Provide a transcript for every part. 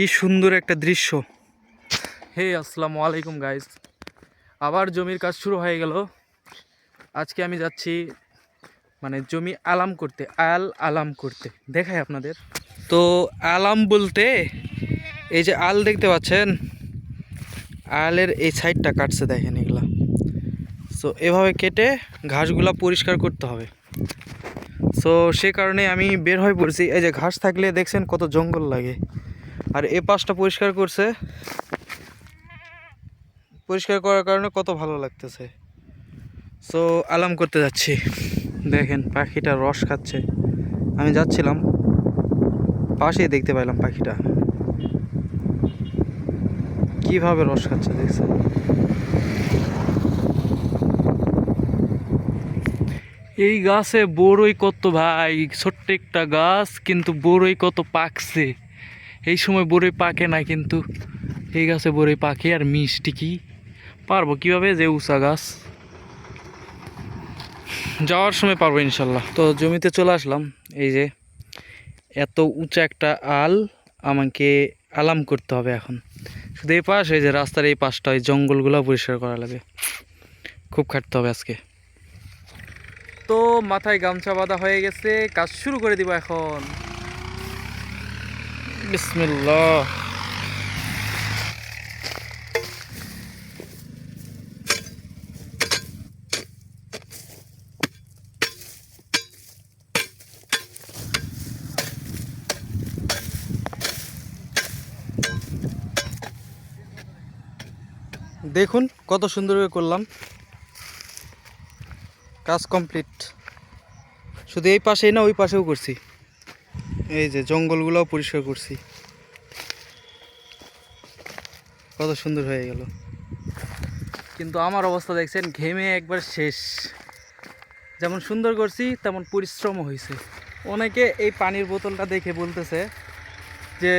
কি সুন্দর একটা দৃশ্য। হে, আসসালামু আলাইকুম গাইস আবার জমির কাজ শুরু হয়ে গেল। আজকে আমি যাচ্ছি মানে জমি আলাম করতে, আল আলাম করতে। দেখাই আপনাদের। তো আলাম বলতে এই যে আল দেখতে পাচ্ছেন, আলের এই সাইডটা কাটছে দেখেন এগুলা। সো এভাবে কেটে ঘাসগুলা পরিষ্কার করতে হবে। সো সে কারণে আমি বের হয়ে পড়ছি। এই যে ঘাস থাকলে দেখছেন কত জঙ্গল লাগে। আর এ পাশটা পরিষ্কার করছে। পরিষ্কার করার কারণে কত ভালো লাগতেছে। সো আলাম করতে যাচ্ছি। দেখেন, পাখিটা রস খাচ্ছে। আমি যাচ্ছিলাম, পাশেই দেখতে পাইলাম পাখিটা। কীভাবে রস খাচ্ছে দেখছেন? এই গাছে বড়ই কত ভাই, ছোট্ট একটা গাছ, কিন্তু বড়ই কত পাকছে। এই সময় বড়ই পাকে না কিন্তু। এই গাছে বড়ই পাকে আর মিষ্টি কি? পারব কীভাবে যে উঁচা গাছ? যাওয়ার সময় পারব ইনশাল্লাহ। তো জমিতে চলে আসলাম। এই যে এত উঁচা একটা আল, আমাকে আলাম করতে হবে এখন। শুধু এই পাশ, এই যে রাস্তার এই পাশটা ওই জঙ্গলগুলো পরিষ্কার করা লাগে খুব খাটতে হবে আজকে। তো মাথায় গামছা বাঁধা হয়ে গেছে, কাজ শুরু করে দিব এখন। বিসমিল্লাহ। দেখুন কত সুন্দর করে করলাম। কাজ কমপ্লিট। শুধু এই পাশেই না, ওই পাশেও করছি। এই যে জঙ্গলগুলোও পরিষ্কার করছি। কত সুন্দর হয়ে গেল। কিন্তু আমার অবস্থা দেখছেন, ঘেমে একবার শেষ। যেমন সুন্দর করছি, তেমন পরিশ্রমও হয়েছে অনেকে এই পানির বোতলটা দেখে বলতেছে যে,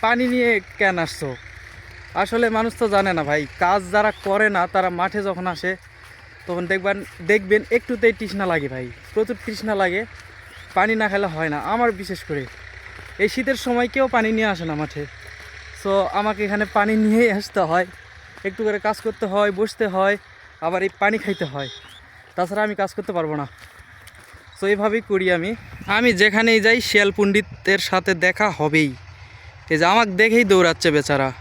পানি নিয়ে কেন আসছো? আসলে মানুষ তো জানে না ভাই, কাজ যারা করে না, তারা মাঠে যখন আসে, তখন দেখবেন দেখবেন একটুতেই তৃষ্ণা লাগে ভাই। প্রচুর তৃষ্ণা লাগে। পানি না খেলে হয় না, আমার বিশেষ করে। এই শীতের সময় কেউ পানি নিয়ে আসে না মাঠে। সো আমাকে এখানে পানি নিয়েই আসতে হয়। একটু করে কাজ করতে হয়, বসতে হয়, আবার এই পানি খাইতে হয়। তাছাড়া আমি কাজ করতে পারব না। সো এইভাবেই করি আমি। আমি যেখানেই যাই শিয়াল পণ্ডিতের সাথে দেখা হবেই। এই যে আমাকে দেখেই দৌড়াচ্ছে বেচারা।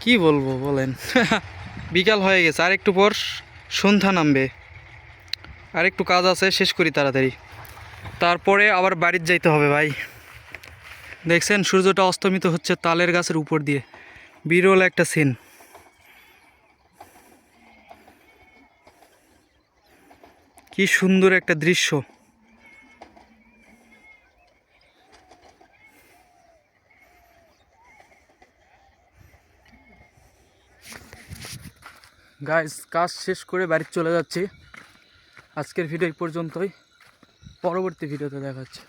কি বলব বলেন? বিকাল হয়ে গেছে আর একটু পর সন্ধ্যা নামবে। আর একটু কাজ আছে, শেষ করি তাড়াতাড়ি। তারপরে আবার বাড়ির যাইতে হবে ভাই। দেখছেন, সূর্যটা অস্তমিত হচ্ছে তালের গাছের উপর দিয়ে। বিরল একটা সিন কি সুন্দর একটা দৃশ্য। গাইস কাজ শেষ করে বাড়ি চলে যাচ্ছি। আজকের ভিডিও এই পর্যন্তই। পরবর্তী ভিডিওতে দেখাচ্ছে।